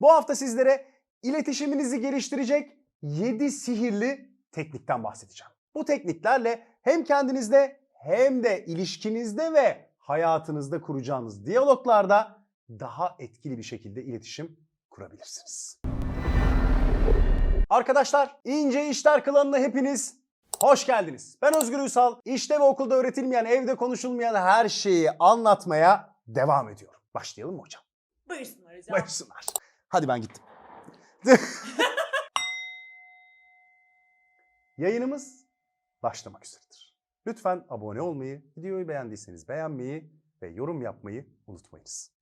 Bu hafta sizlere iletişiminizi geliştirecek 7 sihirli teknikten bahsedeceğim. Bu tekniklerle hem kendinizde hem de ilişkinizde ve hayatınızda kuracağınız diyaloglarda daha etkili bir şekilde iletişim kurabilirsiniz. Arkadaşlar İnce İşler Klanı'na hepiniz hoş geldiniz. Ben Özgür Ünsal. İşte ve okulda öğretilmeyen, evde konuşulmayan her şeyi anlatmaya devam ediyorum. Başlayalım mı hocam? Buyursunlar hocam. Buyursunlar. Hadi ben gittim. Yayınımız başlamak üzeredir. Lütfen abone olmayı, videoyu beğendiyseniz beğenmeyi ve yorum yapmayı unutmayınız.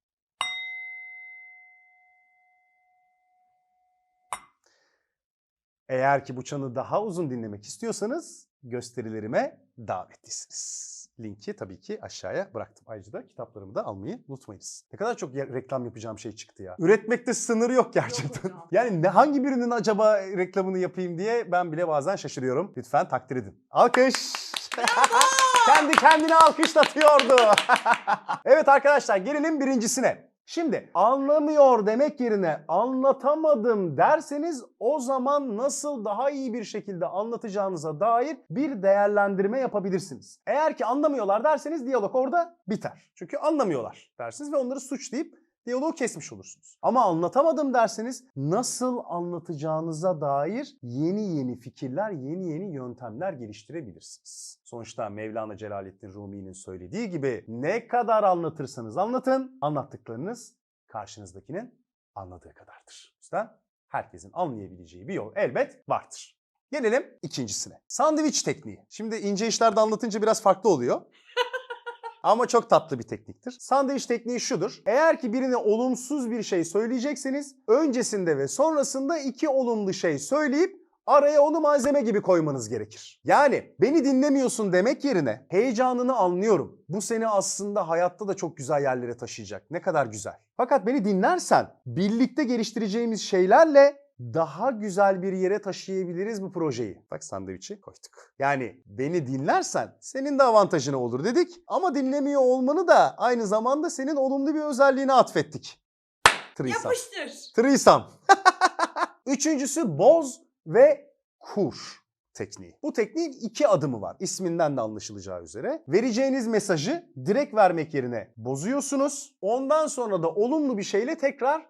Eğer ki bu çanı daha uzun dinlemek istiyorsanız gösterilerime davetlisiniz. Linki tabii ki aşağıya bıraktım. Ayrıca da kitaplarımı da almayı unutmayınız. Ne kadar çok reklam yapacağım şey çıktı ya. Üretmekte sınır yok gerçekten. yani ne hangi birinin acaba reklamını yapayım diye ben bile bazen şaşırıyorum. Lütfen takdir edin. Alkış. Kendi kendine alkışlatıyordu. evet arkadaşlar gelelim birincisine. Şimdi anlamıyor demek yerine anlatamadım derseniz o zaman nasıl daha iyi bir şekilde anlatacağınıza dair bir değerlendirme yapabilirsiniz. Eğer ki anlamıyorlar derseniz diyalog orada biter. Çünkü anlamıyorlar dersiniz ve onları suçlayıp diyaloğu kesmiş olursunuz. Ama anlatamadım derseniz nasıl anlatacağınıza dair yeni yeni fikirler, yeni yeni yöntemler geliştirebilirsiniz. Sonuçta Mevlana Celaleddin Rumi'nin söylediği gibi ne kadar anlatırsanız anlatın, anlattıklarınız karşınızdakinin anladığı kadardır. O yüzden herkesin anlayabileceği bir yol elbet vardır. Gelelim ikincisine. Sandviç tekniği. Şimdi ince işlerde anlatınca biraz farklı oluyor. Ama çok tatlı bir tekniktir. Sandviç tekniği şudur. Eğer ki birine olumsuz bir şey söyleyecekseniz öncesinde ve sonrasında iki olumlu şey söyleyip araya onu malzeme gibi koymanız gerekir. Yani beni dinlemiyorsun demek yerine heyecanını anlıyorum. Bu seni aslında hayatta da çok güzel yerlere taşıyacak. Ne kadar güzel. Fakat beni dinlersen birlikte geliştireceğimiz şeylerle daha güzel bir yere taşıyabiliriz bu projeyi. Bak sandviçi koyduk. Yani beni dinlersen senin de avantajına olur dedik. Ama dinlemiyor olmanı da aynı zamanda senin olumlu bir özelliğine atfettik. Threesome. Yapıştır. Threesome. Üçüncüsü boz ve kur tekniği. Bu tekniğin iki adımı var. İsminden de anlaşılacağı üzere. Vereceğiniz mesajı direkt vermek yerine bozuyorsunuz. Ondan sonra da olumlu bir şeyle tekrar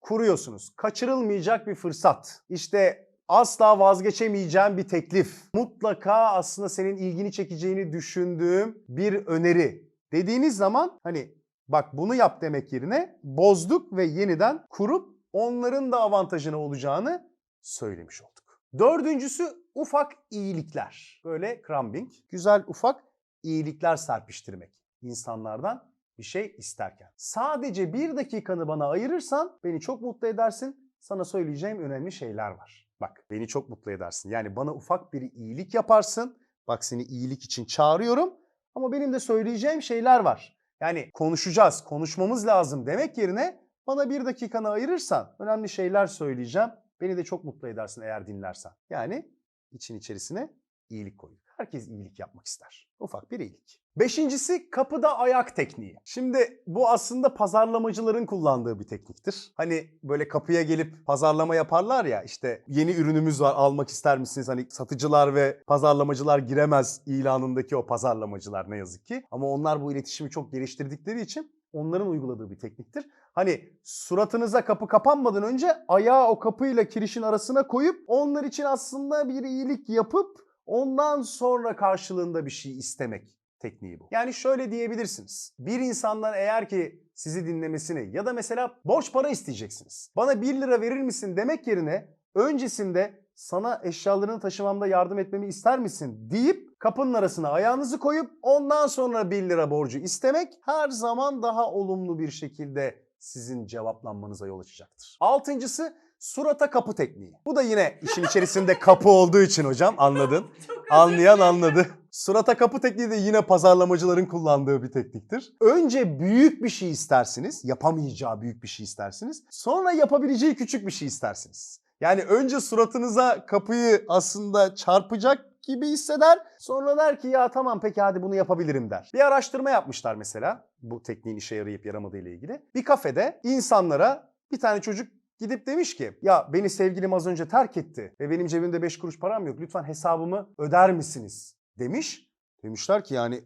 kuruyorsunuz. Kaçırılmayacak bir fırsat. İşte asla vazgeçemeyeceğim bir teklif. Mutlaka aslında senin ilgini çekeceğini düşündüğüm bir öneri. Dediğiniz zaman hani bak bunu yap demek yerine bozduk ve yeniden kurup onların da avantajına olacağını söylemiş olduk. Dördüncüsü ufak iyilikler. Böyle crumbing. Güzel ufak iyilikler serpiştirmek. insanlardan bir şey isterken. Sadece bir dakikanı bana ayırırsan beni çok mutlu edersin. Sana söyleyeceğim önemli şeyler var. Bak beni çok mutlu edersin. Yani bana ufak bir iyilik yaparsın. Bak seni iyilik için çağırıyorum. Ama benim de söyleyeceğim şeyler var. Yani konuşacağız, konuşmamız lazım demek yerine bana bir dakikanı ayırırsan önemli şeyler söyleyeceğim. Beni de çok mutlu edersin eğer dinlersen. Yani için içerisine iyilik koy. Herkes iyilik yapmak ister. Ufak bir iyilik. Beşincisi kapıda ayak tekniği. Şimdi bu aslında pazarlamacıların kullandığı bir tekniktir. Hani böyle kapıya gelip pazarlama yaparlar ya işte yeni ürünümüz var almak ister misiniz? Hani satıcılar ve pazarlamacılar giremez ilanındaki o pazarlamacılar ne yazık ki. Ama onlar bu iletişimi çok geliştirdikleri için onların uyguladığı bir tekniktir. Hani suratınıza kapı kapanmadan önce ayağı o kapıyla kirişin arasına koyup onlar için aslında bir iyilik yapıp ondan sonra karşılığında bir şey istemek tekniği bu. Yani şöyle diyebilirsiniz. Bir insandan eğer ki sizi dinlemesini ya da mesela borç para isteyeceksiniz. Bana 1 lira verir misin demek yerine öncesinde sana eşyalarını taşımamda yardım etmemi ister misin deyip kapının arasına ayağınızı koyup ondan sonra 1 lira borcu istemek her zaman daha olumlu bir şekilde sizin cevaplanmanıza yol açacaktır. Altıncısı surata kapı tekniği. Bu da yine işin içerisinde kapı olduğu için hocam anladın. Anlayan anladı. Surata kapı tekniği de yine pazarlamacıların kullandığı bir tekniktir. Önce büyük bir şey istersiniz, yapamayacağı büyük bir şey istersiniz. Sonra yapabileceği küçük bir şey istersiniz. Yani önce suratınıza kapıyı aslında çarpacak gibi hisseder. Sonra der ki ya tamam peki hadi bunu yapabilirim der. Bir araştırma yapmışlar mesela bu tekniğin işe yarayıp yaramadığı ile ilgili. Bir kafede insanlara bir tane çocuk gidip demiş ki ya beni sevgilim az önce terk etti ve benim cebimde 5 kuruş param yok lütfen hesabımı öder misiniz demiş. Demişler ki yani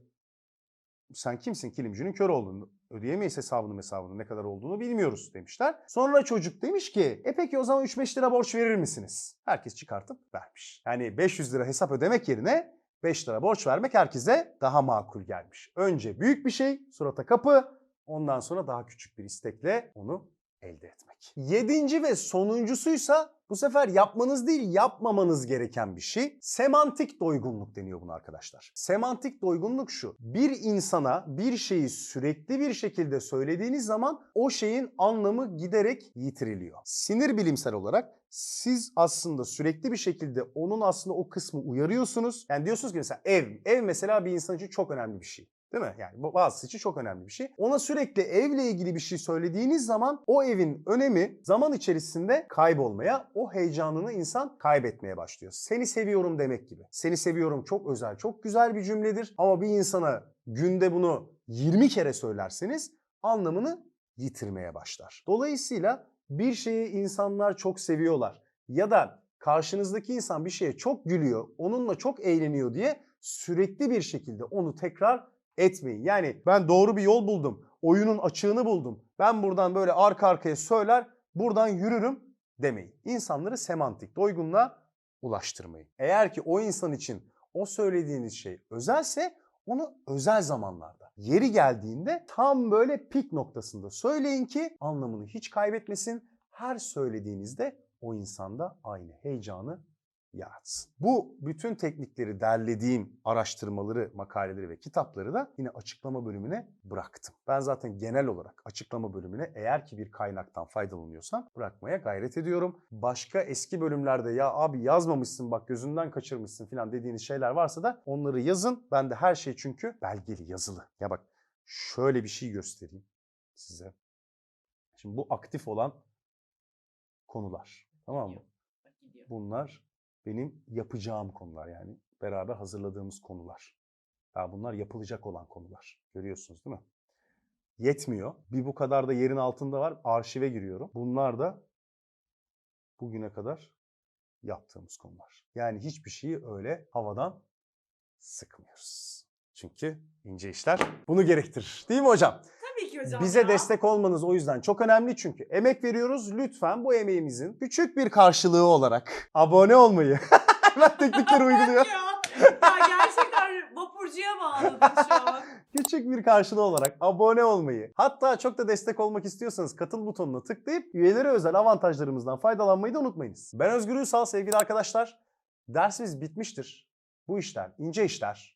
sen kimsin kilimcinin kör olduğunu ödeyemeyiz hesabını hesabını ne kadar olduğunu bilmiyoruz demişler. Sonra çocuk demiş ki e peki o zaman 3-5 lira borç verir misiniz? Herkes çıkartıp vermiş. Yani 500 lira hesap ödemek yerine 5 lira borç vermek herkese daha makul gelmiş. Önce büyük bir şey surata kapı ondan sonra daha küçük bir istekle onu elde etmek. Yedinci ve sonuncusuysa bu sefer yapmanız değil yapmamanız gereken bir şey. Semantik doygunluk deniyor buna arkadaşlar. Semantik doygunluk şu. Bir insana bir şeyi sürekli bir şekilde söylediğiniz zaman o şeyin anlamı giderek yitiriliyor. Sinir bilimsel olarak siz aslında sürekli bir şekilde onun aslında o kısmı uyarıyorsunuz. Yani diyorsunuz ki mesela ev. Ev mesela bir insan için çok önemli bir şey. Değil mi? Yani bazısı için çok önemli bir şey. Ona sürekli evle ilgili bir şey söylediğiniz zaman o evin önemi zaman içerisinde kaybolmaya, o heyecanını insan kaybetmeye başlıyor. Seni seviyorum demek gibi. Seni seviyorum çok özel, çok güzel bir cümledir ama bir insana günde bunu 20 kere söylerseniz anlamını yitirmeye başlar. Dolayısıyla bir şeyi insanlar çok seviyorlar ya da karşınızdaki insan bir şeye çok gülüyor, onunla çok eğleniyor diye sürekli bir şekilde onu tekrar etmeyin. Yani ben doğru bir yol buldum. Oyunun açığını buldum. Ben buradan böyle arka arkaya söyler, buradan yürürüm demeyin. İnsanları semantik doygunluğa ulaştırmayın. Eğer ki o insan için o söylediğiniz şey özelse onu özel zamanlarda, yeri geldiğinde tam böyle pik noktasında söyleyin ki anlamını hiç kaybetmesin. Her söylediğinizde o insanda aynı heyecanı yaratsın. Bu bütün teknikleri derlediğim araştırmaları, makaleleri ve kitapları da yine açıklama bölümüne bıraktım. Ben zaten genel olarak açıklama bölümüne eğer ki bir kaynaktan faydalanıyorsam bırakmaya gayret ediyorum. Başka eski bölümlerde ya abi yazmamışsın bak gözünden kaçırmışsın falan dediğiniz şeyler varsa da onları yazın. Ben de her şey çünkü belgeli, yazılı. Ya bak şöyle bir şey göstereyim size. Şimdi bu aktif olan konular. Tamam mı? Bunlar benim yapacağım konular yani beraber hazırladığımız konular. Daha bunlar yapılacak olan konular. Görüyorsunuz değil mi? Yetmiyor. Bir bu kadar da yerin altında var. Arşive giriyorum. Bunlar da bugüne kadar yaptığımız konular. Yani hiçbir şeyi öyle havadan sıkmıyoruz. Çünkü ince işler bunu gerektirir. Değil mi hocam? Tabii ki hocam Bize ya. destek olmanız o yüzden çok önemli çünkü emek veriyoruz. Lütfen bu emeğimizin küçük bir karşılığı olarak abone olmayı. Hemen teknikleri uyguluyor. ya. ya gerçekten vapurcuya bağladın şu an. Küçük bir karşılığı olarak abone olmayı. Hatta çok da destek olmak istiyorsanız katıl butonuna tıklayıp üyelere özel avantajlarımızdan faydalanmayı da unutmayınız. Ben Özgür Ünsal sevgili arkadaşlar. Dersimiz bitmiştir. Bu işler, ince işler.